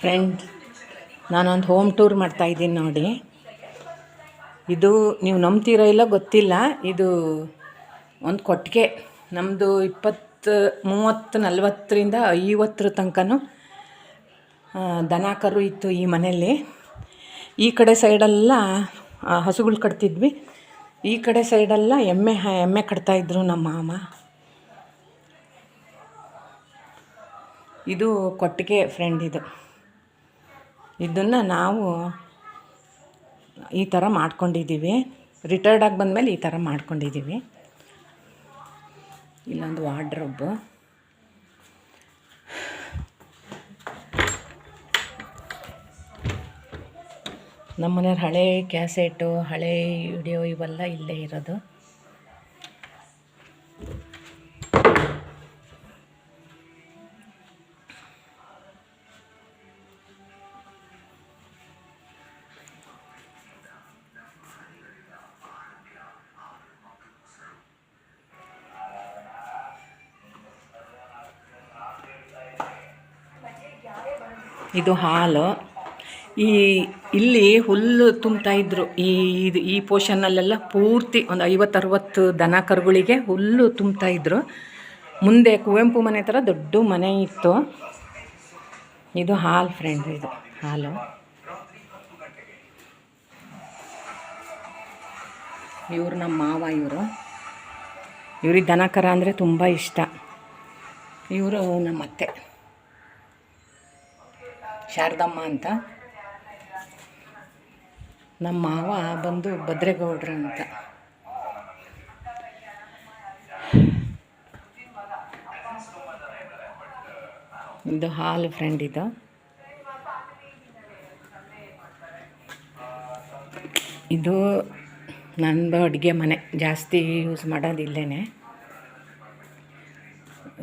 Friend ನಾನೊಂದು home tour ಮಾಡ್ತಾ ಇದ್ದೀನಿ ನೋಡಿ. ಇದು ನೀವು ನಂಬ್ತೀರೋ ಇಲ್ಲ ಗೊತ್ತಿಲ್ಲ. ಇದು ಒಂದು ಕೊಟ್ಟಿಗೆ. ನಮ್ಮದು ಇಪ್ಪತ್ತು, ಮೂವತ್ತು, ನಲ್ವತ್ತರಿಂದ ಐವತ್ತರ ತನಕನೂ ದನ ಕರು ಇತ್ತು ಈ ಮನೆಯಲ್ಲಿ. ಈ ಕಡೆ ಸೈಡೆಲ್ಲ ಹಸುಗಳು ಕಟ್ತಿದ್ವಿ. ಈ ಕಡೆ ಸೈಡೆಲ್ಲ ಎಮ್ಮೆ ಎಮ್ಮೆ ಕಟ್ತಾಯಿದ್ರು ನಮ್ಮ ಮಾಮ. ಇದು ಕೊಟ್ಟಿಗೆ ಫ್ರೆಂಡ್ ಇದು. ಇದನ್ನು ನಾವು ಈ ಥರ ಮಾಡ್ಕೊಂಡಿದ್ದೀವಿ. ರಿಟೈರ್ಡ್ ಆಗಿ ಬಂದಮೇಲೆ ಈ ಥರ ಮಾಡ್ಕೊಂಡಿದ್ದೀವಿ. ಇಲ್ಲೊಂದು ವಾರ್ಡ್ರೋಬ್. ನಮ್ಮ ಮನೆಯವ್ರ ಹಳೆ ಕ್ಯಾಸೆಟು, ಹಳೆ ವಿಡಿಯೋ ಇವೆಲ್ಲ ಇಲ್ಲೇ ಇರೋದು. ಇದು ಹಾಲು. ಈ ಇಲ್ಲಿ ಹುಲ್ಲು ತುಂಬ್ತಾ ಇದ್ರು. ಈ ಇದು ಈ ಪೋರ್ಷನ್ನಲ್ಲೆಲ್ಲ ಪೂರ್ತಿ ಒಂದು ಐವತ್ತು ಅರವತ್ತು ದನ ಕರುಗಳಿಗೆ ಹುಲ್ಲು ತುಂಬ್ತಾ ಇದ್ರು. ಮುಂದೆ ಕುವೆಂಪು ಮನೆ ಥರ ದೊಡ್ಡ ಮನೆ ಇತ್ತು. ಇದು ಹಾಲು ಫ್ರೆಂಡ್ ಇದು, ಹಾಲು. ಇವರು ನಮ್ಮ ಮಾವ ಇವರು. ಇವ್ರಿಗೆ ದನ ಕರ ಅಂದರೆ ತುಂಬ ಇಷ್ಟ. ಇವರು ನಮ್ಮ ಅತ್ತೆ. ಶಾರದಮ್ಮ ಅಂತ. ನಮ್ಮ ಮಾವ ಬಂದು ಭದ್ರೇಗೌಡ್ರ ಅಂತ. ಇದು ಹಾಲು ಫ್ರೆಂಡ್ ಇದು. ಇದು ನಂದು ಅಡುಗೆ ಮನೆ. ಜಾಸ್ತಿ ಯೂಸ್ ಮಾಡೋದಿಲ್ಲೇ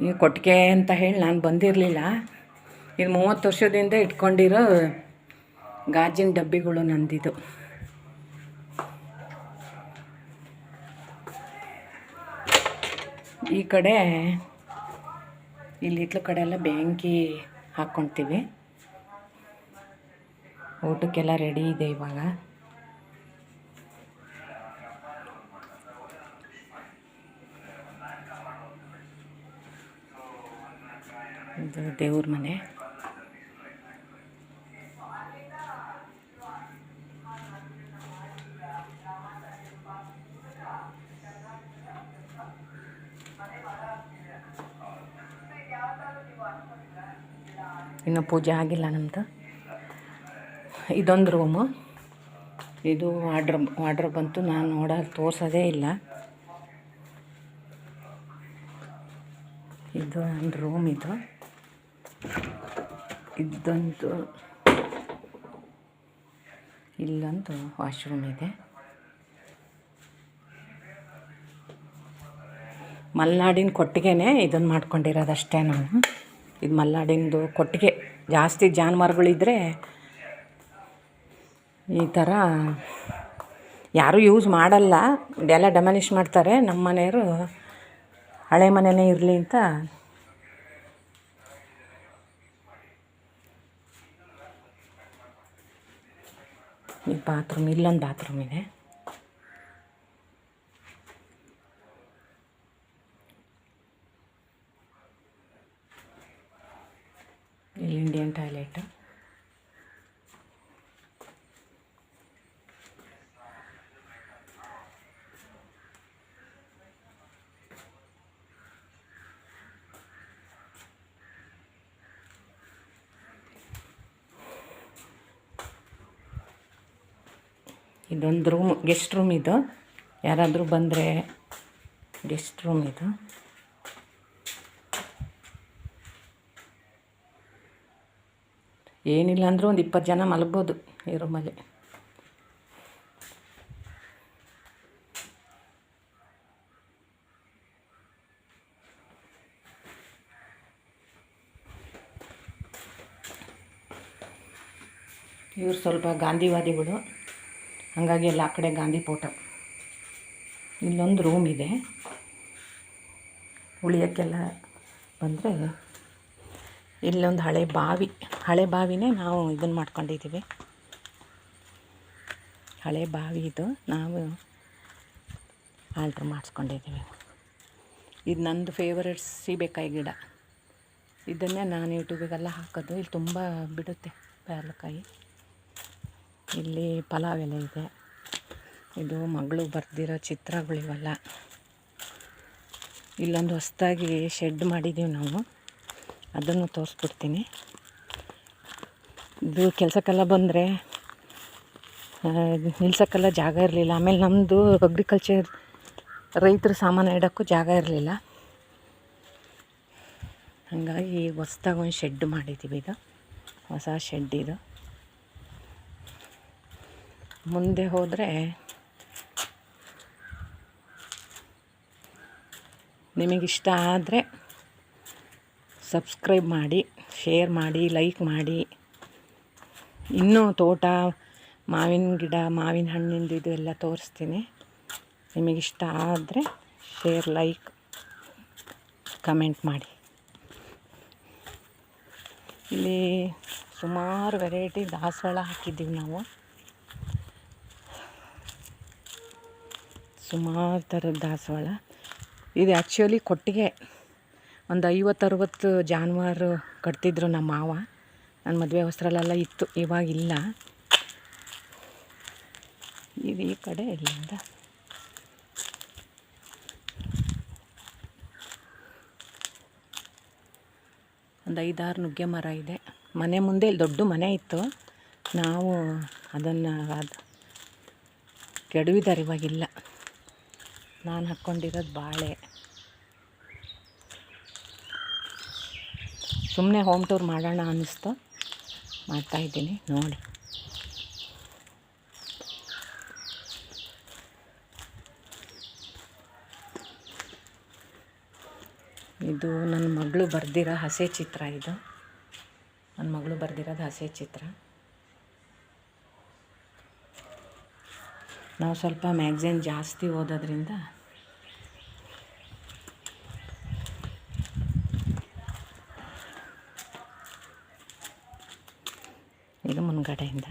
ಈ ಕೊಟ್ಟಿಗೆ ಅಂತ ಹೇಳಿ ನಾನು ಬಂದಿರಲಿಲ್ಲ. ಇದು ಮೂವತ್ತು ವರ್ಷದಿಂದ ಇಟ್ಕೊಂಡಿರೋ ಗಾಜಿನ ಡಬ್ಬಿಗಳು ನಂದಿದು. ಈ ಕಡೆ ಇಲ್ಲಿ ಇತ್ಲ ಕಡೆ ಎಲ್ಲ ಬೆಂಕಿ ಊಟಕ್ಕೆಲ್ಲ ರೆಡಿ ಇದೆ ಇವಾಗ. ಇದು ದೇವ್ರ ಮನೆ. ಇನ್ನು ಪೂಜೆ ಆಗಿಲ್ಲ ನಮ್ಮದು ಇದೊಂದು ರೂಮು ಇದು ವಾಡ್ರ್ ವಾಡ್ರ್ ಬಂತು, ನಾನು ನೋಡೋದು ತೋರಿಸೋದೇ ಇಲ್ಲ. ಇದು ಒಂದು ರೂಮ್ ಇದು. ಇದೊಂದು ಇಲ್ಲೊಂದು ವಾಶ್ರೂಮ್ ಇದೆ. ಮಲೆನಾಡಿನ ಕೊಟ್ಟಿಗೆನೇ ಇದನ್ನು ಮಾಡ್ಕೊಂಡಿರೋದಷ್ಟೇ ನಾನು. ಇದು ಮಲ್ನಾಡಿಂದು ಕೊಟ್ಟಿಗೆ. ಜಾಸ್ತಿ ಜಾನುವಾರುಗಳಿದ್ರೆ ಈ ಥರ ಯಾರೂ ಯೂಸ್ ಮಾಡಲ್ಲ. ಎಲ್ಲ ಡೆಮಾಲಿಷ್ ಮಾಡ್ತಾರೆ. ನಮ್ಮ ಮನೆಯವರು ಹಳೆ ಮನೆಯೇ ಇರಲಿ ಅಂತ. ಈ ಬಾತ್ರೂಮ್, ಇಲ್ಲೊಂದು ಬಾತ್ರೂಮ್ ಇದೆ. ಇಲ್ಲಿ ಇಂಡಿಯನ್ ಟಾಯ್ಲೆಟ್ ಇದೊಂದು ರೂಮ್ ಗೆಸ್ಟ್ ರೂಮ್ ಇದು. ಯಾರಾದರೂ ಬಂದರೆ ಗೆಸ್ಟ್ ರೂಮ್ ಇದು. ಏನಿಲ್ಲ ಅಂದರೂ ಒಂದು ಇಪ್ಪತ್ತು ಜನ ಮಲಗ್ಬೋದು ಈ ರೂಮಲ್ಲಿ ಇವ್ರು ಸ್ವಲ್ಪ ಗಾಂಧಿವಾದಿಗಳು. ಹಾಗಾಗಿ ಎಲ್ಲ ಆ ಕಡೆ ಗಾಂಧಿ ಫೋಟೋ ಇಲ್ಲೊಂದು ರೂಮ್ ಇದೆ. ಉಳಿಯೋಕ್ಕೆಲ್ಲ ಬಂದರೆ ಇಲ್ಲೊಂದು ಹಳೆ ಬಾವಿ. ಹಳೆ ಬಾವಿನೇ ನಾವು ಇದನ್ನು ಮಾಡ್ಕೊಂಡಿದ್ದೀವಿ ಹಳೆ ಬಾವಿ ಇದು. ನಾವು ಆಲ್ಟ್ರ್ ಮಾಡಿಸ್ಕೊಂಡಿದ್ದೀವಿ ಇದು ನಂದು ಫೇವರೆಟ್ ಸೀಬೆಕಾಯಿ ಗಿಡ. ಇದನ್ನೇ ನಾನು ಯೂಟ್ಯೂಬಿಗೆಲ್ಲ ಹಾಕೋದು. ಇಲ್ಲಿ ತುಂಬ ಬಿಡುತ್ತೆ ಪ್ಯಾರಲಕಾಯಿ ಇಲ್ಲಿ ಪಲಾವ್ ಎಲೆ ಇದೆ. ಇದು ಮಗಳು ಬರ್ದಿರೋ ಚಿತ್ರಗಳಿವೆಲ್ಲ. ಇಲ್ಲೊಂದು ಹೊಸ್ದಾಗಿ ಶೆಡ್ ಮಾಡಿದ್ದೀವಿ ನಾವು. ಅದನ್ನು ತೋರಿಸ್ಬಿಡ್ತೀನಿ. ಇದು ಕೆಲಸಕ್ಕೆಲ್ಲ ಬಂದರೆ ನಿಲ್ಸೋಕ್ಕೆಲ್ಲ ಜಾಗ ಇರಲಿಲ್ಲ. ಆಮೇಲೆ ನಮ್ಮದು ಅಗ್ರಿಕಲ್ಚರ್ ರೈತರ ಸಾಮಾನು ಇಡೋಕ್ಕೂ ಜಾಗ ಇರಲಿಲ್ಲ. ಹಾಗಾಗಿ ಹೊಸ್ದಾಗಿ ಒಂದು ಶೆಡ್ ಮಾಡಿದ್ದೀವಿ ಇದು ಹೊಸ ಶೆಡ್ ಇದು. ಮುಂದೆ ಹೋದರೆ ನಿಮಗಿಷ್ಟ ಆದರೆ ಸಬ್ಸ್ಕ್ರೈಬ್ ಮಾಡಿ, ಶೇರ್ ಮಾಡಿ, ಲೈಕ್ ಮಾಡಿ. ಇನ್ನೂ ತೋಟ, ಮಾವಿನ ಗಿಡ, ಮಾವಿನ ಹಣ್ಣಿಂದು ಇದು ಎಲ್ಲ ತೋರಿಸ್ತೀನಿ. ನಿಮಗಿಷ್ಟ ಆದರೆ ಶೇರ್, ಲೈಕ್, ಕಮೆಂಟ್ ಮಾಡಿ. ಇಲ್ಲಿ ಸುಮಾರು ವೆರೈಟಿ ದಾಸವಾಳ ಹಾಕಿದ್ದೀವಿ ನಾವು. ಸುಮಾರು ಥರದ ದಾಸವಾಳ. ಇದು ಆ್ಯಕ್ಚುಲಿ ಕೊಟ್ಟಿಗೆ. ಒಂದು ಐವತ್ತು ಅರವತ್ತು ಜಾನುವಾರು ಕಟ್ತಿದ್ರು ನಮ್ಮ ಮಾವ. ನನ್ನ ಮದುವೆ ಹೊಸರಲ್ಲೆಲ್ಲ ಇತ್ತು, ಇವಾಗಿಲ್ಲ. ಇದು ಈ ಕಡೆ ಇಲ್ಲಿಂದ. ಒಂದು ಐದಾರು ನುಗ್ಗೆ ಮರ ಇದೆ. ಮನೆ ಮುಂದೆ ಇಲ್ಲಿ ದೊಡ್ಡ ಮನೆ ಇತ್ತು. ನಾವು ಅದನ್ನು ಅದು ಕೆಡವಿದ್ದಾರೆ ಇವಾಗಿಲ್ಲ. ನಾನು ಹಾಕ್ಕೊಂಡಿರೋದು ಬಾಳೆ. ಸುಮ್ಮನೆ ಹೋಮ್ ಟೂರ್ ಮಾಡೋಣ ಅನ್ನಿಸ್ತು. ಮಾಡ್ತಾಯಿದ್ದೀನಿ ನೋಡಿ. ಇದು ನನ್ನ ಮಗಳು ಬರೆದಿರೋ ಹಸೆ ಚಿತ್ರ ಇದು. ನನ್ನ ಮಗಳು ಬರೆದಿರೋದು ಹಸೆ ಚಿತ್ರ. ನಾವು ಸ್ವಲ್ಪ ಮ್ಯಾಗ್ಝಿನ್ ಜಾಸ್ತಿ ಓದೋದ್ರಿಂದ ಇದು ಮುನ್ಗಡೆಯಿಂದ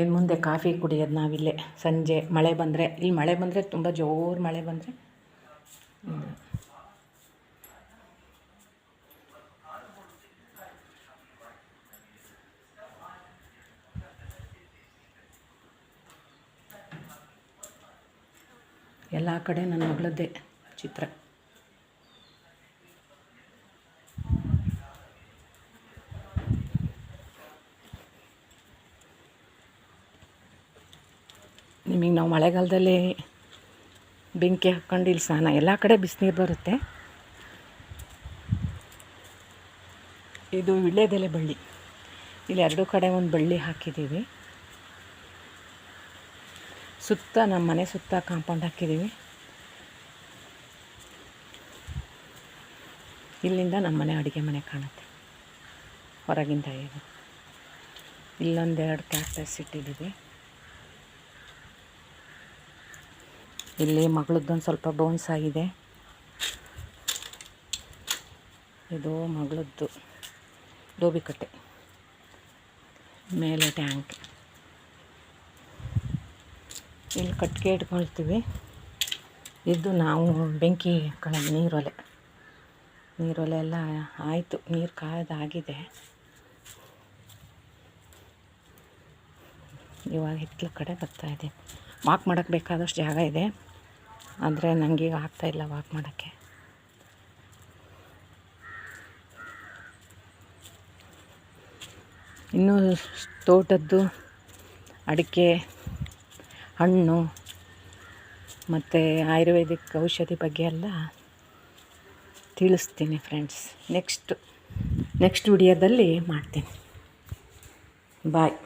ಇನ್ನು ಮುಂದೆ ಕಾಫಿ ಕುಡಿಯೋದು ನಾವಿಲ್ಲೇ. ಸಂಜೆ ಮಳೆ ಬಂದರೆ, ಇಲ್ಲಿ ಮಳೆ ಬಂದರೆ ತುಂಬ ಜೋರು ಮಳೆ ಬಂದರೆ. ಎಲ್ಲ ಕಡೆ ನನ್ನ ಮಗಳದ್ದೇ ಚಿತ್ರ. ನಿಮಗೆ ನಾವು ಮಳೆಗಾಲದಲ್ಲಿ ಬೆಂಕಿ ಹಾಕ್ಕೊಂಡು ಇಲ್ಲಿ ಸ್ನಾನ, ಎಲ್ಲ ಕಡೆ ಬಿಸಿನೀರು ಬರುತ್ತೆ. ಇದು ವಿಳ್ಯದೆಲೆ ಬಳ್ಳಿ. ಇಲ್ಲಿ ಎರಡು ಕಡೆ ಒಂದು ಬಳ್ಳಿ ಹಾಕಿದ್ದೀವಿ. ಸುತ್ತ ನಮ್ಮ ಮನೆ ಸುತ್ತ ಕಾಂಪೌಂಡ್ ಹಾಕಿದ್ದೀವಿ. ಇಲ್ಲಿಂದ ನಮ್ಮ ಮನೆ ಅಡುಗೆ ಮನೆ ಕಾಣುತ್ತೆ. ಹೊರಗಿಂದ ಇದು. ಇಲ್ಲೊಂದೆರಡು ಕ್ಯಾಕ್ಟಸ್ ಇಟ್ಟಿದ್ದೀವಿ. ಇಲ್ಲಿ ಮಗಳದ್ದೊಂದು ಸ್ವಲ್ಪ ಬೌನ್ಸ್ ಆಗಿದೆ. ಇದು ಮಗಳದ್ದು ಕಟ್ಟೆ. ಮೇಲೆ ಟ್ಯಾಂಕ್ ಇಲ್ಲಿ ಕಟ್ಟಿಗೆ ಇಟ್ಕೊಳ್ತೀವಿ. ಇದು ನಾವು ಬೆಂಕಿ ಕಳೆ ನೀರೊಲೆ. ನೀರೊಲೆ ಎಲ್ಲ ಆಯಿತು, ನೀರು ಕಾಯ್ದಾಗಿದೆ. ಇವಾಗ ಹಿತ್ತಲ ಕಡೆ ಬರ್ತಾಯಿದೆ ವಾಕ್ ಮಾಡೋಕ್ಕೆ ಬೇಕಾದಷ್ಟು ಜಾಗ ಇದೆ. ಆದರೆ ನನಗೀಗ ಆಗ್ತಾಯಿಲ್ಲ ವಾಕ್ ಮಾಡೋಕ್ಕೆ. ಇನ್ನೂ ತೋಟದ್ದು ಅಡಿಕೆ, ಹಣ್ಣು ಮತ್ತು ಆಯುರ್ವೇದಿಕ್ ಔಷಧಿ ಬಗ್ಗೆ ಎಲ್ಲ ತಿಳಿಸ್ತೀನಿ ಫ್ರೆಂಡ್ಸ್ ನೆಕ್ಸ್ಟ್ ನೆಕ್ಸ್ಟ್ ವಿಡಿಯೋದಲ್ಲಿ ಮಾಡ್ತೀನಿ. ಬಾಯ್